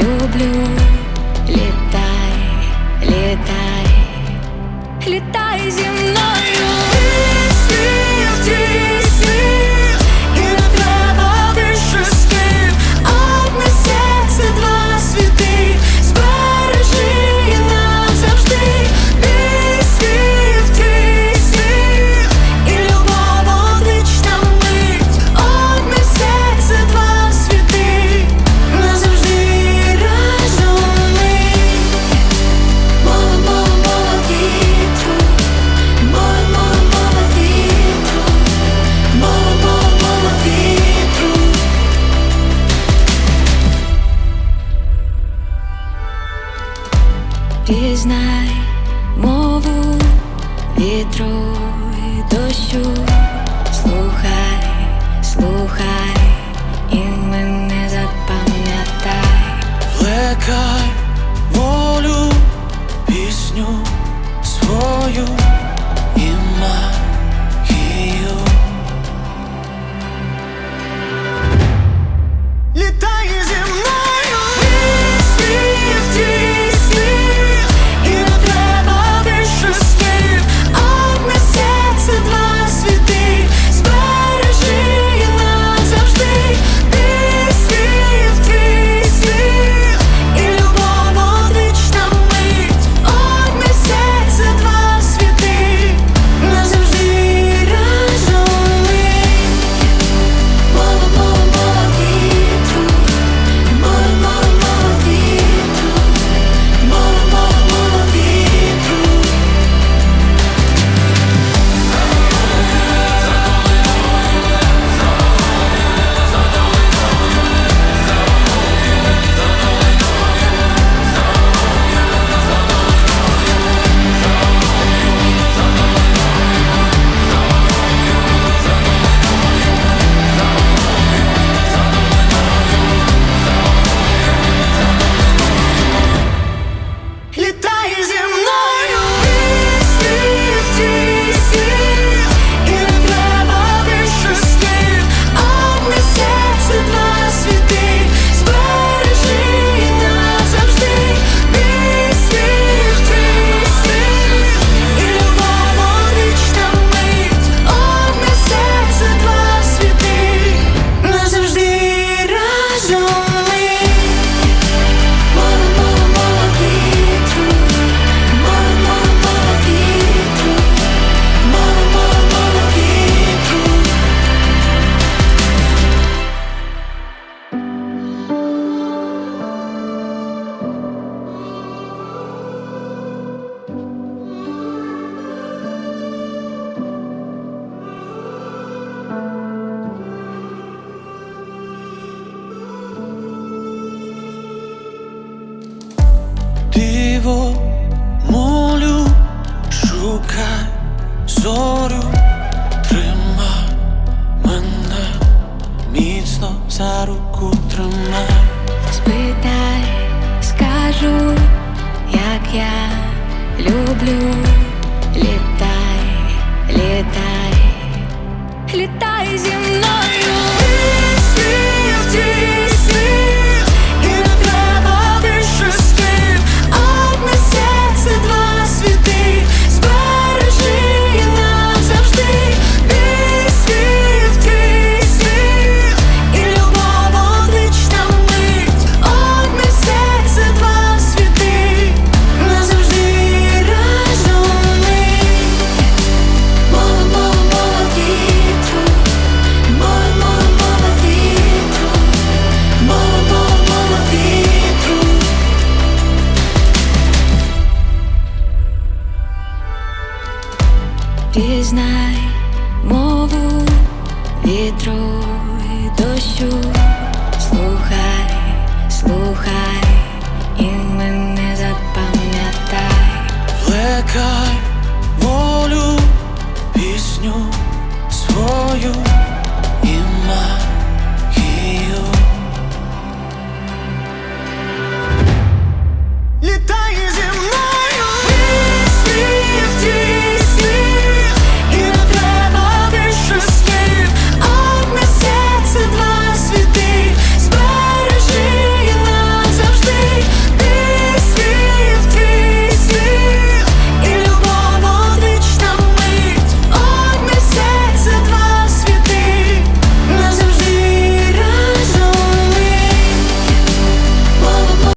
люблю літ. диво молю, шукай зорю, тримай мене, міцно за руку тримай. Спитай, скажу, як я люблю літати. Пізнай мову вітру і дощу, слухай, слухай, і мене запам'ятай, плекай.